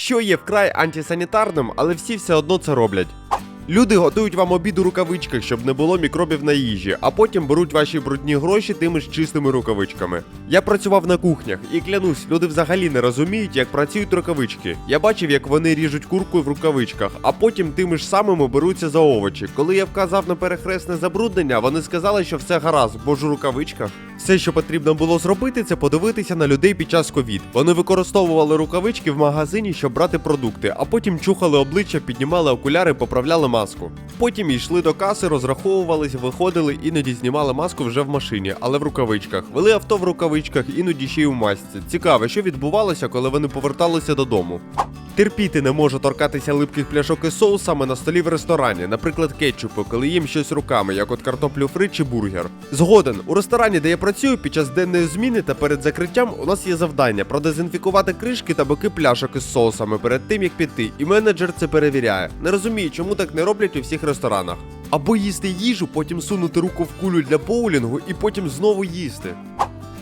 що є вкрай антисанітарним, але всі все одно це роблять. Люди готують вам обід у рукавичках, щоб не було мікробів на їжі, а потім беруть ваші брудні гроші тими ж чистими рукавичками. Я працював на кухнях і клянусь, люди взагалі не розуміють, як працюють рукавички. Я бачив, як вони ріжуть курку в рукавичках, а потім тими ж самими беруться за овочі. Коли я вказав на перехресне забруднення, вони сказали, що все гаразд, бо ж у рукавичках. Все, що потрібно було зробити, це подивитися на людей під час ковід. Вони використовували рукавички в магазині, щоб брати продукти, а потім чухали обличчя, піднімали окуляри, поправляли маску. Потім йшли до каси, розраховувались, виходили, іноді знімали маску вже в машині, але в рукавичках. Вели авто в рукавичках, іноді ще й у масці. Цікаво, що відбувалося, коли вони поверталися додому. Терпіти не можу торкатися липких пляшок із соусами на столі в ресторані, наприклад, кетчупу, коли їм щось руками, як от картоплю фри чи бургер. Згоден, у ресторані, де я працюю, під час денної зміни та перед закриттям у нас є завдання продезінфікувати кришки та боки пляшок із соусами перед тим, як піти, і менеджер це перевіряє. Не розумію, чому так не роблять у всіх ресторанах. Або їсти їжу, потім сунути руку в кулю для боулінгу і потім знову їсти.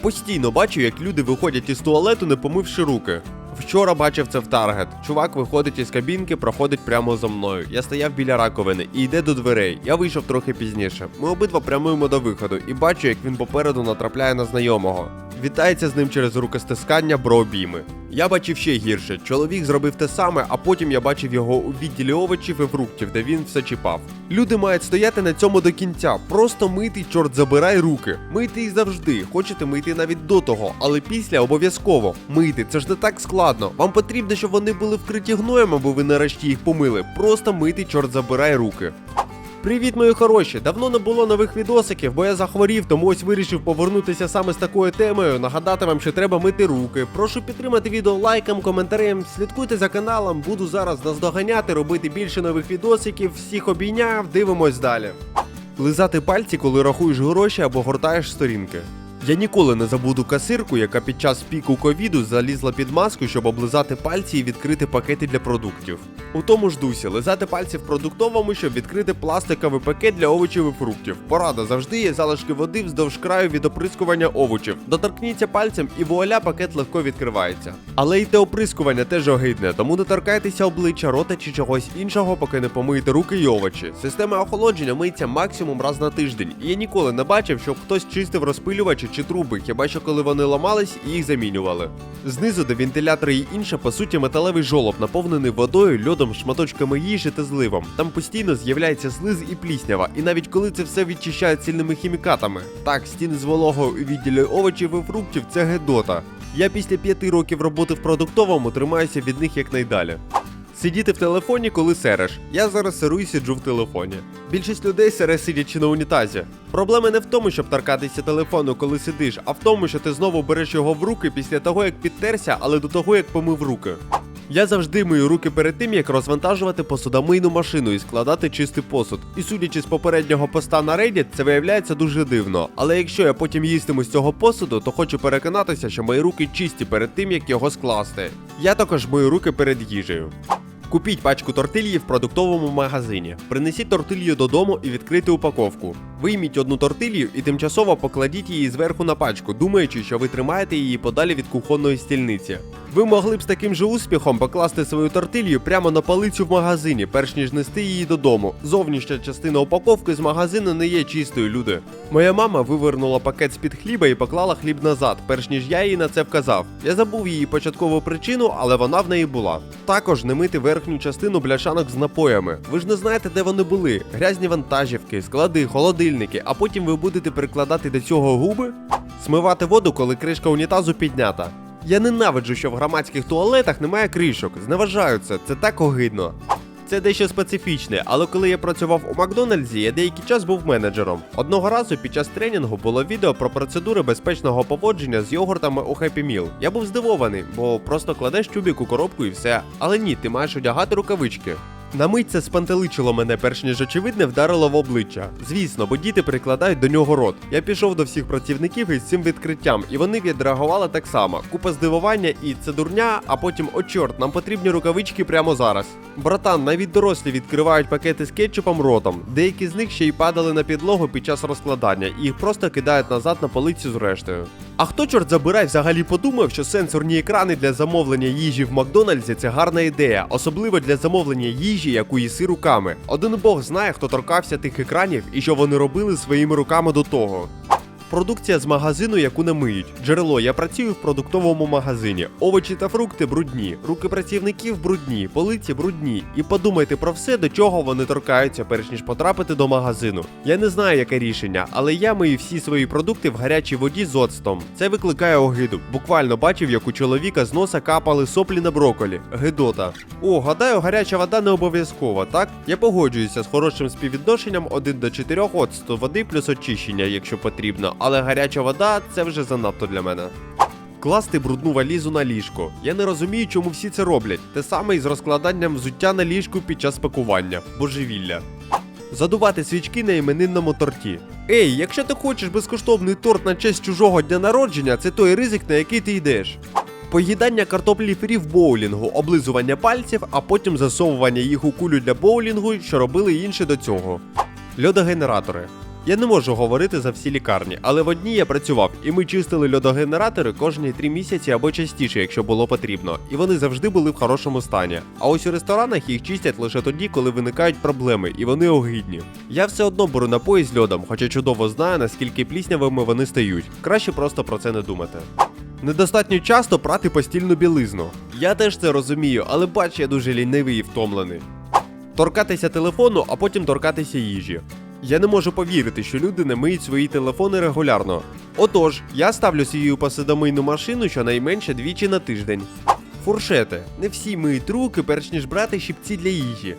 Постійно бачу, як люди виходять із туалету, не помивши руки. Вчора бачив це в Таргет. Чувак виходить із кабінки, проходить прямо за мною. Я стояв біля раковини і йде до дверей. Я вийшов трохи пізніше. Ми обидва прямуємо до виходу і бачу, як він попереду натрапляє на знайомого. Вітається з ним через рукостискання бро обійми. Я бачив ще гірше. Чоловік зробив те саме, а потім я бачив його у відділі овочів і фруктів, де він все чіпав. Люди мають стояти на цьому до кінця. Просто мити, чорт забирай руки. Мити їх завжди. Хочете мити навіть до того, але після обов'язково. Мити, це ж не так складно. Вам потрібно, щоб вони були вкриті гноєм, або ви нарешті їх помили. Просто мити, чорт забирай руки. Привіт, мої хороші! Давно не було нових відосиків, бо я захворів, тому ось вирішив повернутися саме з такою темою. Нагадати вам, що треба мити руки. Прошу підтримати відео лайком, коментарем. Слідкуйте за каналом, буду зараз наздоганяти, робити більше нових відосиків. Всіх обійняв, дивимось далі. Лизати пальці, коли рахуєш гроші або гортаєш сторінки. Я ніколи не забуду касирку, яка під час піку ковіду залізла під маску, щоб облизати пальці і відкрити пакети для продуктів. У тому ж дусі лизати пальці в продуктовому, щоб відкрити пластиковий пакет для овочів і фруктів. Порада завжди є залишки води вздовж краю від оприскування овочів. Доторкніться пальцем і вуаля пакет легко відкривається. Але й те оприскування теж огидне, тому не торкайтеся обличчя, рота чи чогось іншого, поки не помиєте руки й овочі. Система охолодження миється максимум раз на тиждень, і я ніколи не бачив, щоб хтось чистив розпилювачі чи труби, хіба що коли вони ламались і їх замінювали. Знизу, де вентилятори і інше, по суті, металевий жолоб, наповнений водою, льодом, шматочками їжі та зливом. Там постійно з'являється слиз і пліснява, і навіть коли це все відчищають сильними хімікатами. Так, стіни з вологою у відділі овочів і фруктів це гедота. Я після п'яти років роботи в продуктовому тримаюся від них якнайдалі. Сидіти в телефоні, коли сереш. Я зараз сиру і сиджу в телефоні. Більшість людей сере сидячи на унітазі. Проблема не в тому, щоб торкатися телефону, коли сидиш, а в тому, що ти знову береш його в руки після того, як підтерся, але до того, як помив руки. Я завжди мию руки перед тим, як розвантажувати посудомийну машину і складати чистий посуд. І судячи з попереднього поста на Reddit, це виявляється дуже дивно. Але якщо я потім їстиму з цього посуду, то хочу переконатися, що мої руки чисті перед тим, як його скласти. Я також мию руки перед їжею. Купіть пачку тортильї в продуктовому магазині. Принесіть тортилью додому і відкрити упаковку. Вийміть одну тортилью і тимчасово покладіть її зверху на пачку, думаючи, що ви тримаєте її подалі від кухонної стільниці. Ви могли б з таким же успіхом покласти свою тортилью прямо на полицю в магазині, перш ніж нести її додому. Зовнішня частина упаковки з магазину не є чистою, люди. Моя мама вивернула пакет з-під хліба і поклала хліб назад, перш ніж я їй на це вказав. Я забув її початкову причину, але вона в неї була. Також не мити верхню частину бляшанок з напоями. Ви ж не знаєте, де вони були. Грязні вантажівки, склади, холодильники, а потім ви будете прикладати до цього губи? Смивати воду, коли кришка унітазу піднята. Я ненавиджу, що в громадських туалетах немає кришок. Зневажаю це, це так огидно. Це дещо специфічне, але коли я працював у Макдональдсі, я деякий час був менеджером. Одного разу під час тренінгу було відео про процедури безпечного поводження з йогуртами у Happy Meal. Я був здивований, бо просто кладеш тюбік у коробку і все. Але ні, ти маєш одягати рукавички. На мить це спантеличило мене, перш ніж очевидне вдарило в обличчя. Звісно, бо діти прикладають до нього рот. Я пішов до всіх працівників із цим відкриттям, і вони відреагували так само. Купа здивування і це дурня, а потім о чорт, нам потрібні рукавички прямо зараз. Братан, навіть дорослі відкривають пакети з кетчупом ротом. Деякі з них ще й падали на підлогу під час розкладання, і їх просто кидають назад на полицю з рештою. А хто чорт забирай взагалі подумав, що сенсорні екрани для замовлення їжі в Макдональдсі це гарна ідея, особливо для замовлення їжі, яку їси руками. Один Бог знає, хто торкався тих екранів і що вони робили своїми руками до того. Продукція з магазину, яку не миють. Джерело, я працюю в продуктовому магазині. Овочі та фрукти брудні, руки працівників брудні, полиці брудні. І подумайте про все, до чого вони торкаються, перш ніж потрапити до магазину. Я не знаю, яке рішення, але я мию всі свої продукти в гарячій воді з оцтом. Це викликає огиду. Буквально бачив, як у чоловіка з носа капали соплі на броколі. Гидота. О, гадаю, гаряча вода не обов'язкова, так? Я погоджуюся з хорошим співвідношенням 1 до 4 оцту води плюс очищення, якщо потрібно, але гаряча вода це вже занадто для мене. Класти брудну валізу на ліжко. Я не розумію, чому всі це роблять. Те саме і з розкладанням взуття на ліжку під час пакування. Божевілля. Задувати свічки на іменинному торті. Ей, якщо ти хочеш безкоштовний торт на честь чужого дня народження, це той ризик, на який ти йдеш. Поїдання картоплі фрі в боулінгу, облизування пальців, а потім засовування їх у кулю для боулінгу, що робили інші до цього. Льодогенератори. Я не можу говорити за всі лікарні, але в одній я працював, і ми чистили льодогенератори кожні три місяці або частіше, якщо було потрібно, і вони завжди були в хорошому стані. А ось у ресторанах їх чистять лише тоді, коли виникають проблеми, і вони огидні. Я все одно беру напої з льодом, хоча чудово знаю, наскільки пліснявими вони стають. Краще просто про це не думати. Недостатньо часто прати постільну білизну. Я теж це розумію, але бач, я дуже лінивий і втомлений. Торкатися телефону, а потім торкатися їжі. Я не можу повірити, що люди не миють свої телефони регулярно. Отож, я ставлю свою посудомийну машину щонайменше двічі на тиждень. Фуршети. Не всі миють руки, перш ніж брати щипці для їжі.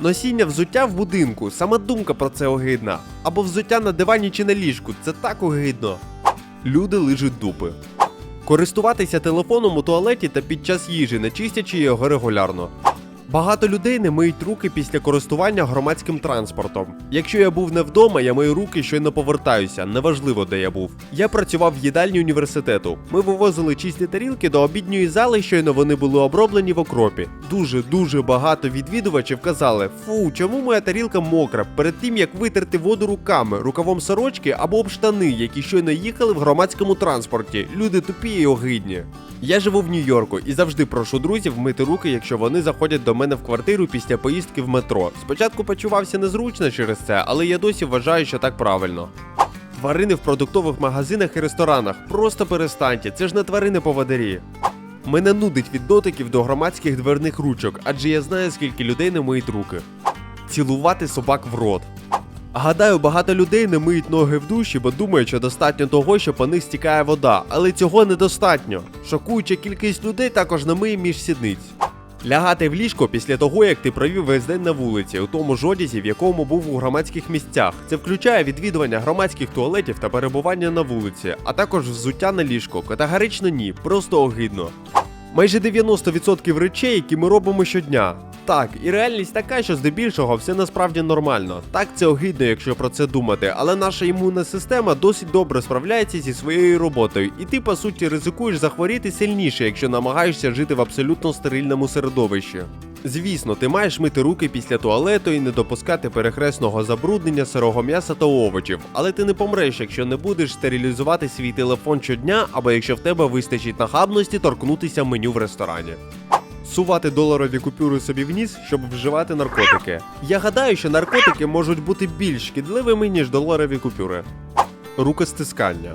Носіння взуття в будинку, сама думка про це огидна. Або взуття на дивані чи на ліжку, це так огидно. Люди лижуть дупи. Користуватися телефоном у туалеті та під час їжі, не чистячи його регулярно. Багато людей не миють руки після користування громадським транспортом. Якщо я був не вдома, я мию руки щойно повертаюся, неважливо де я був. Я працював в їдальні університету. Ми вивозили чисті тарілки до обідньої зали, щойно вони були оброблені в окропі. Дуже дуже багато відвідувачів казали: фу, чому моя тарілка мокра? Перед тим як витерти воду руками, рукавом сорочки або об штани, які щойно їхали в громадському транспорті. Люди тупі і огидні. Я живу в Нью-Йорку і завжди прошу друзів мити руки, якщо вони заходять до мене в квартиру після поїздки в метро. Спочатку почувався незручно через це, але я досі вважаю, що так правильно. Тварини в продуктових магазинах і ресторанах. Просто перестаньте, це ж не тварини поводирі. Мене нудить від дотиків до громадських дверних ручок, адже я знаю, скільки людей не миють руки. Цілувати собак в рот. Гадаю, багато людей не миють ноги в душі, бо думають, що достатньо того, що по них стікає вода, але цього недостатньо. Шокуюча кількість людей також не миє між сідниць. Лягати в ліжко після того, як ти провів весь день на вулиці, у тому ж одязі, в якому був у громадських місцях. Це включає відвідування громадських туалетів та перебування на вулиці, а також взуття на ліжко. Категорично ні, просто огидно. Майже 90% речей, які ми робимо щодня. Так, і реальність така, що здебільшого все насправді нормально. Так, це огидно, якщо про це думати, але наша імунна система досить добре справляється зі своєю роботою, і ти по суті ризикуєш захворіти сильніше, якщо намагаєшся жити в абсолютно стерильному середовищі. Звісно, ти маєш мити руки після туалету і не допускати перехресного забруднення сирого м'яса та овочів, але ти не помреш, якщо не будеш стерилізувати свій телефон щодня, або якщо в тебе вистачить нахабності торкнутися меню в ресторані. Сувати доларові купюри собі в ніс, щоб вживати наркотики. Я гадаю, що наркотики можуть бути більш шкідливими, ніж доларові купюри. Рукостискання.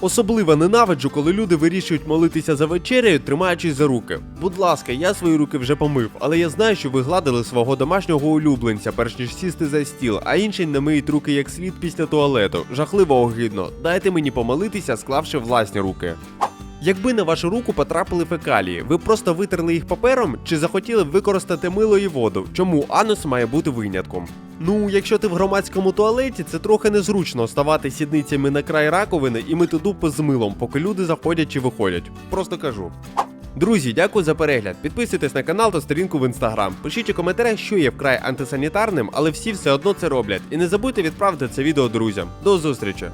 Особливо ненавиджу, коли люди вирішують молитися за вечерею, тримаючись за руки. Будь ласка, я свої руки вже помив, але я знаю, що ви гладили свого домашнього улюбленця, перш ніж сісти за стіл, а інші не миють руки як слід після туалету. Жахливо огидно. Дайте мені помолитися, склавши власні руки. Якби на вашу руку потрапили фекалії, ви просто витерли їх папером чи захотіли б використати мило і воду? Чому анус має бути винятком? Ну, якщо ти в громадському туалеті, це трохи незручно ставати сідницями на край раковини і мити дупи з милом, поки люди заходять чи виходять. Просто кажу. Друзі, дякую за перегляд. Підписуйтесь на канал та сторінку в інстаграм. Пишіть у коментарях, що є вкрай антисанітарним, але всі все одно це роблять. І не забудьте відправити це відео друзям. До зустрічі!